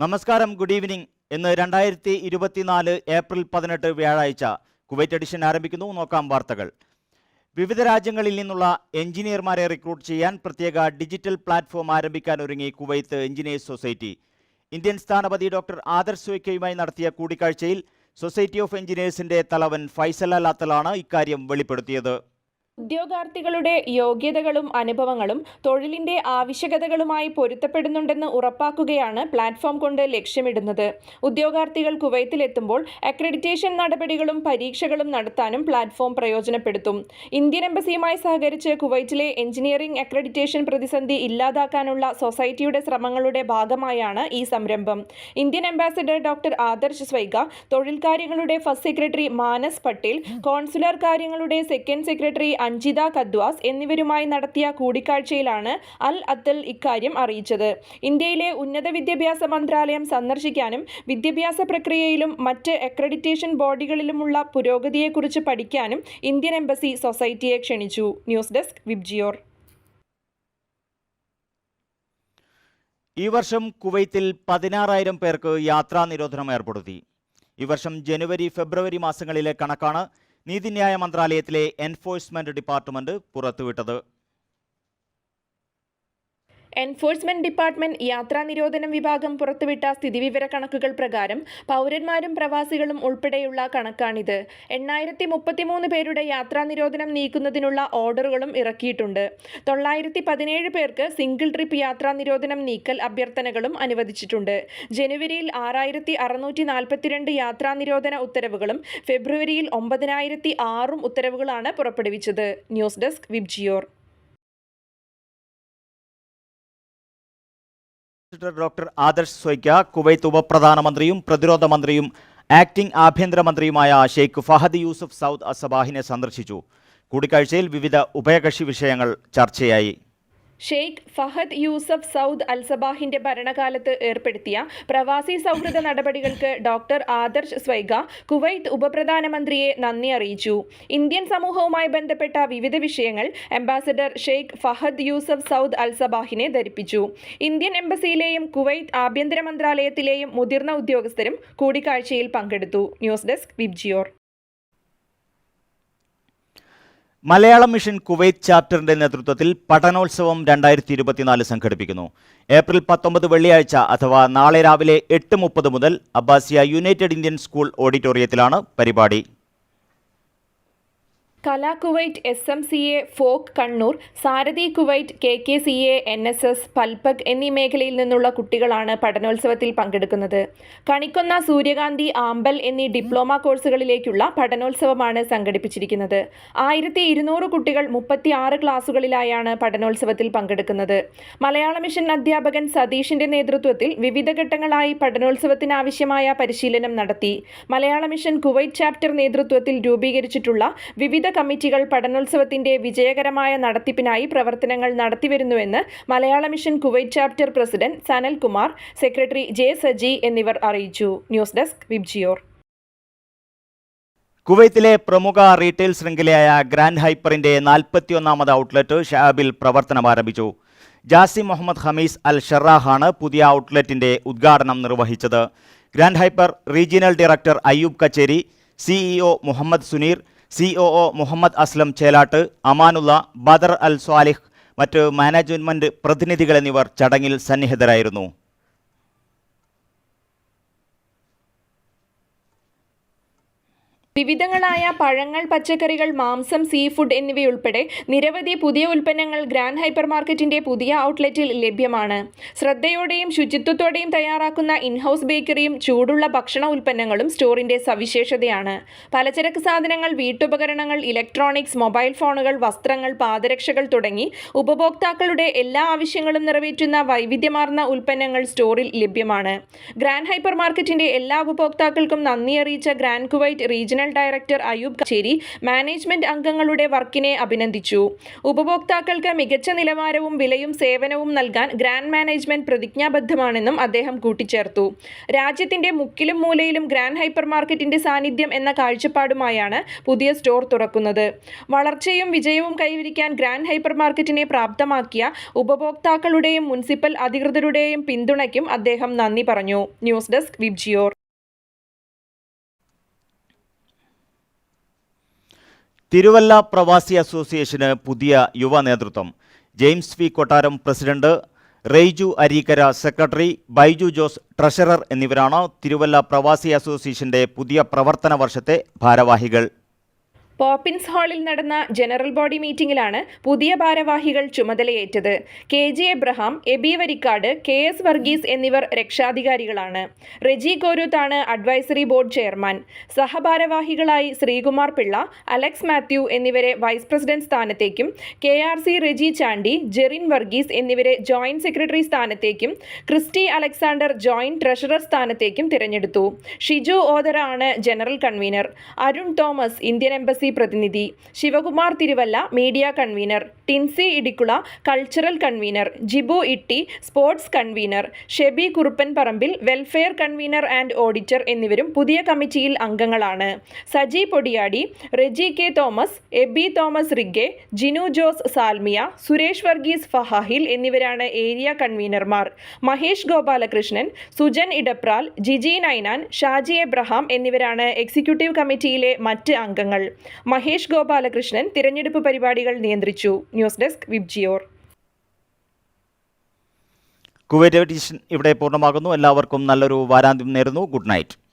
നമസ്കാരം good evening. ഇന്ന് രണ്ടായിരത്തി ഇരുപത്തിനാല് ഏപ്രിൽ പതിനെട്ട് വ്യാഴാഴ്ച കുവൈറ്റ് എഡിഷൻ ആരംഭിക്കുന്നു. നോക്കാം വാർത്തകൾ. വിവിധ രാജ്യങ്ങളിൽ നിന്നുള്ള എഞ്ചിനീയർമാരെ റിക്രൂട്ട് ചെയ്യാൻ പ്രത്യേക ഡിജിറ്റൽ പ്ലാറ്റ്ഫോം ആരംഭിക്കാൻ ഒരുങ്ങി കുവൈത്ത് എഞ്ചിനീയേഴ്സ് സൊസൈറ്റി. ഇന്ത്യൻ സ്ഥാനപതി ഡോക്ടർ ആദർശ് സുയ്ക്കയുമായി നടത്തിയ കൂടിക്കാഴ്ചയിൽ സൊസൈറ്റി ഓഫ് എഞ്ചിനീയേഴ്സിന്റെ തലവൻ ഫൈസൽ അലാത്തലാണ് ഇക്കാര്യം വെളിപ്പെടുത്തിയത്. ഉദ്യോഗാർത്ഥികളുടെ യോഗ്യതകളും അനുഭവങ്ങളും തൊഴിലിന്റെ ആവശ്യകതകളുമായി പൊരുത്തപ്പെടുന്നുണ്ടെന്ന് ഉറപ്പാക്കുകയാണ് പ്ലാറ്റ്ഫോം കൊണ്ട് ലക്ഷ്യമിടുന്നത്. ഉദ്യോഗാർത്ഥികൾ കുവൈത്തിലെത്തുമ്പോൾ അക്രഡിറ്റേഷൻ നടപടികളും പരീക്ഷകളും നടത്താനും പ്ലാറ്റ്ഫോം പ്രയോജനപ്പെടുത്തും. ഇന്ത്യൻ എംബസിയുമായി സഹകരിച്ച് കുവൈറ്റിലെ എഞ്ചിനീയറിംഗ് അക്രഡിറ്റേഷൻ പ്രതിസന്ധി ഇല്ലാതാക്കാനുള്ള സൊസൈറ്റിയുടെ ശ്രമങ്ങളുടെ ഭാഗമായാണ് ഈ സംരംഭം. Indian ambassador doctor Adarsh Swaika തൊഴിൽ കാര്യങ്ങളുടെ first secretary Manas Patel consular കാര്യങ്ങളുടെ സെക്കൻഡ് സെക്രട്ടറി അഞ്ജിത കദ്വാസ് എന്നിവരുമായി നടത്തിയ കൂടിക്കാഴ്ചയിലാണ് അൽ അത്തൽ ഇക്കാര്യം അറിയിച്ചത്. ഇന്ത്യയിലെ ഉന്നത വിദ്യാഭ്യാസ മന്ത്രാലയം സന്ദർശിക്കാനും വിദ്യാഭ്യാസ പ്രക്രിയയിലും മറ്റ് അക്രഡിറ്റേഷൻ ബോഡികളിലുമുള്ള പുരോഗതിയെക്കുറിച്ച് പഠിക്കാനും ഇന്ത്യൻ എംബസി സൊസൈറ്റിയെ ക്ഷണിച്ചു. News desk VIBGYOR. ഈ വർഷം കുവൈത്തിൽ പതിനാറായിരം പേർക്ക് യാത്രാ നിരോധനം ഏർപ്പെടുത്തി. ഈ വർഷം ജനുവരി ഫെബ്രുവരി മാസങ്ങളിലെ കണക്കാണ് നീതിന്യായ മന്ത്രാലയത്തിലെ എൻഫോഴ്സ്മെന്റ് ഡിപ്പാർട്ട്മെന്റ് പുറത്തുവിട്ടത്. എൻഫോഴ്സ്മെന്റ് ഡിപ്പാർട്ട്മെന്റ് യാത്രാ നിരോധനം വിഭാഗം പുറത്തുവിട്ട സ്ഥിതിവിവര കണക്കുകൾ പ്രകാരം പൗരന്മാരും പ്രവാസികളും ഉൾപ്പെടെയുള്ള കണക്കാണിത്. എണ്ണായിരത്തി മുപ്പത്തിമൂന്ന് പേരുടെ യാത്രാ നിരോധനം നീക്കുന്നതിനുള്ള ഓർഡറുകളും ഇറക്കിയിട്ടുണ്ട്. തൊള്ളായിരത്തി പതിനേഴ് പേർക്ക് സിംഗിൾ ട്രിപ്പ് യാത്രാ നിരോധനം നീക്കൽ അഭ്യർത്ഥനകളും അനുവദിച്ചിട്ടുണ്ട്. ജനുവരിയിൽ ആറായിരത്തി അറുന്നൂറ്റി നാൽപ്പത്തിരണ്ട് യാത്രാ നിരോധന ഉത്തരവുകളും ഫെബ്രുവരിയിൽ ഒമ്പതിനായിരത്തി ആറും ഉത്തരവുകളാണ് പുറപ്പെടുവിച്ചത്. News desk VIBGYOR. Doctor Adarsh Swaika Kuwait ഉപപ്രധാനമന്ത്രിയും പ്രതിരോധ മന്ത്രിയും ആക്ടിംഗ് ആഭ്യന്തരമന്ത്രിയുമായ ഷെയ്ഖ് ഫഹദ് യൂസഫ് സൗദ് അസബാഹിനെ സന്ദർശിച്ചു. കൂടിക്കാഴ്ചയിൽ വിവിധ ഉഭയകക്ഷി വിഷയങ്ങൾ ചർച്ചയായി. ഷെയ്ഖ് ഫഹദ് യൂസഫ് സൗദ് അൽസബാഹിന്റെ ഭരണകാലത്ത് ഏർപ്പെടുത്തിയ പ്രവാസി സൗഹൃദ നടപടികൾക്ക് ഡോക്ടർ ആദർശ് സ്വൈഗ കുവൈത്ത് ഉപപ്രധാനമന്ത്രിയെ നന്ദി അറിയിച്ചു. ഇന്ത്യൻ സമൂഹവുമായി ബന്ധപ്പെട്ട വിവിധ വിഷയങ്ങൾ ambassador Sheikh Fahad Yousef Saud അൽസബാഹിനെ ധരിപ്പിച്ചു. ഇന്ത്യൻ എംബസിയിലെയും കുവൈത്ത് ആഭ്യന്തര മന്ത്രാലയത്തിലെയും മുതിർന്ന ഉദ്യോഗസ്ഥരും കൂടിക്കാഴ്ചയിൽ പങ്കെടുത്തു. News desk VIBGYOR. Malayalam mission Kuwait ചാപ്റ്ററിന്റെ നേതൃത്വത്തിൽ പഠനോത്സവം രണ്ടായിരത്തി ഇരുപത്തിനാല് സംഘടിപ്പിക്കുന്നു. ഏപ്രിൽ പത്തൊമ്പത് വെള്ളിയാഴ്ച അഥവാ നാളെ രാവിലെ എട്ട് മുപ്പത് മുതൽ അബ്ബാസിയ യുണൈറ്റഡ് ഇന്ത്യൻ സ്കൂൾ ഓഡിറ്റോറിയത്തിലാണ് പരിപാടി. Kala Kuwait S M C A FOKE Kannur Sarathi Kuwait K K C A N S S Palpak എന്നീ മേഖലയിൽ നിന്നുള്ള കുട്ടികളാണ് പഠനോത്സവത്തിൽ പങ്കെടുക്കുന്നത്. കണിക്കൊന്ന സൂര്യകാന്തി ആമ്പൽ എന്നീ ഡിപ്ലോമ കോഴ്സുകളിലേക്കുള്ള പഠനോത്സവമാണ് സംഘടിപ്പിച്ചിരിക്കുന്നത്. ആയിരത്തി ഇരുന്നൂറ് കുട്ടികൾ മുപ്പത്തി ആറ് ക്ലാസുകളിലായാണ് പഠനോത്സവത്തിൽ പങ്കെടുക്കുന്നത്. മലയാള മിഷൻ അധ്യാപകൻ സതീഷിന്റെ നേതൃത്വത്തിൽ വിവിധ ഘട്ടങ്ങളായി പഠനോത്സവത്തിനാവശ്യമായ പരിശീലനം നടത്തി. മലയാള മിഷൻ കുവൈറ്റ് ചാപ്റ്റർ നേതൃത്വത്തിൽ രൂപീകരിച്ചിട്ടുള്ള വിവിധ കമ്മിറ്റികൾ പഠനോത്സവത്തിന്റെ വിജയകരമായ നടത്തിപ്പിനായി പ്രവർത്തനങ്ങൾ നടത്തിവരുന്നുവെന്ന് Malayala mission Kuwait chapter president Sanalkumar secretary J Saji എന്നിവർ അറിയിച്ചു. News desk VIBGYOR. കുവൈത്തിലെ പ്രമുഖ റീറ്റെയിൽ ശൃംഖലയായ ഗ്രാൻഡ് ഹൈപ്പറിന്റെ നാൽപ്പത്തിയൊന്നാമത് ഔട്ട്ലെറ്റ് ഷാബിൽ പ്രവർത്തനം ആരംഭിച്ചു. ജാസി മുഹമ്മദ് ഹമീസ് അൽ ഷറാഹാണ് പുതിയ ഔട്ട്ലെറ്റിന്റെ ഉദ്ഘാടനം നിർവഹിച്ചത്. Grand Hyper regional director Ayyub Kacheri CEO Muhammad Suneer COO Muhammad Aslam Chelatt Amanullah Badar Al Salih മറ്റ് മാനേജ്മെന്റ് പ്രതിനിധികൾ എന്നിവർ ചടങ്ങിൽ സന്നിഹിതരായിരുന്നു. വിവിധങ്ങളായ പഴങ്ങൾ പച്ചക്കറികൾ മാംസം സീ ഫുഡ് എന്നിവയുൾപ്പെടെ നിരവധി പുതിയ ഉൽപ്പന്നങ്ങൾ ഗ്രാൻഡ് ഹൈപ്പർ മാർക്കറ്റിന്റെ പുതിയ ഔട്ട്ലെറ്റിൽ ലഭ്യമാണ്. ശ്രദ്ധയോടെയും ശുചിത്വത്തോടെയും തയ്യാറാക്കുന്ന ഇൻഹൗസ് ബേക്കറിയും ചൂടുള്ള ഭക്ഷണ ഉൽപ്പന്നങ്ങളും സ്റ്റോറിന്റെ സവിശേഷതയാണ്. പലചരക്ക് സാധനങ്ങൾ വീട്ടുപകരണങ്ങൾ ഇലക്ട്രോണിക്സ് മൊബൈൽ ഫോണുകൾ വസ്ത്രങ്ങൾ പാദരക്ഷകൾ തുടങ്ങി ഉപഭോക്താക്കളുടെ എല്ലാ ആവശ്യങ്ങളും നിറവേറ്റുന്ന വൈവിധ്യമാർന്ന ഉൽപ്പന്നങ്ങൾ സ്റ്റോറിൽ ലഭ്യമാണ്. ഗ്രാൻഡ് ഹൈപ്പർ മാർക്കറ്റിന്റെ എല്ലാ ഉപഭോക്താക്കൾക്കും നന്ദി അറിയിച്ച Grand Kuwait regional director Ayyub Kacheri management അംഗങ്ങളുടെ വർക്കിനെ അഭിനന്ദിച്ചു. ഉപഭോക്താക്കൾക്ക് മികച്ച നിലവാരവും വിലയും സേവനവും നൽകാൻ ഗ്രാൻഡ് മാനേജ്മെന്റ് പ്രതിജ്ഞാബദ്ധമാണെന്നും അദ്ദേഹം കൂട്ടിച്ചേർത്തു. രാജ്യത്തിന്റെ മുക്കിലും മൂലയിലും ഗ്രാൻഡ് ഹൈപ്പർ മാർക്കറ്റിന്റെ സാന്നിധ്യം എന്ന കാഴ്ചപ്പാടുമായാണ് പുതിയ സ്റ്റോർ തുറക്കുന്നത്. വളർച്ചയും വിജയവും കൈവരിക്കാൻ ഗ്രാൻഡ് ഹൈപ്പർ മാർക്കറ്റിനെ പ്രാപ്തമാക്കിയ ഉപഭോക്താക്കളുടെയും മുനിസിപ്പൽ അധികൃതരുടെയും പിന്തുണയ്ക്കും അദ്ദേഹം നന്ദി പറഞ്ഞു. News desk VIBGYOR. തിരുവല്ല പ്രവാസി അസോസിയേഷന് പുതിയ യുവ നേതൃത്വം. James V Kottaram president Reiju Areekkara secretary Baiju Jose treasurer എന്നിവരാണ് തിരുവല്ല പ്രവാസി അസോസിയേഷന്റെ പുതിയ പ്രവർത്തന വർഷത്തെ ഭാരവാഹികൾ. പോപ്പിൻസ് ഹാളിൽ നടന്ന ജനറൽ ബോഡി മീറ്റിംഗിലാണ് പുതിയ ഭാരവാഹികൾ ചുമതലയേറ്റത്. K J Abraham Abi Varikkad K S Varghese എന്നിവർ രക്ഷാധികാരികളാണ്. റെജി കോരൂത്താണ് അഡ്വൈസറി ബോർഡ് ചെയർമാൻ. സഹഭാരവാഹികളായി ശ്രീകുമാർ പിള്ള അലക്സ് മാത്യു എന്നിവരെ vice president സ്ഥാനത്തേക്കും K R C Reji Chandy Jerin Varghese എന്നിവരെ ജോയിന്റ് സെക്രട്ടറി സ്ഥാനത്തേക്കും ക്രിസ്റ്റി അലക്സാണ്ടർ ജോയിന്റ് ട്രഷറർ സ്ഥാനത്തേക്കും തിരഞ്ഞെടുത്തു. ഷിജു ഓദര ആണ് general convener. Arun Thomas Indian embassy പ്രതിനിധി Sivakumar Thiruvalla media convener Tincy Idikkula cultural convener Jibu Itty sports convener Shebi Kuruppan Parambil welfare convener and auditor എന്നിവരും പുതിയ കമ്മിറ്റിയിൽ അംഗങ്ങളാണ്. Saji Podiyadi Reji K Thomas Abi Thomas Riggae Jinu Jose Salmiya Suresh Varghese Fahaheel എന്നിവരാണ് area കൺവീനർമാർ Mahesh Gopalakrishnan Sujan Edapral Jiji Ninan Shaji Abraham എന്നിവരാണ് executive കമ്മിറ്റിയിലെ മറ്റ് അംഗങ്ങൾ. മഹേഷ് ഗോപാലകൃഷ്ണൻ തിരഞ്ഞെടുപ്പ് പരിപാടികൾ നിയന്ത്രിച്ചു. ന്യൂസ് ഡെസ്ക് വിബ്ജിയോർ കുവൈറ്റ് ഇവിടെ പൂർണമാകുന്നു. എല്ലാവർക്കും നല്ലൊരു വാരാന്ത്യം നേരുന്നു. Good night.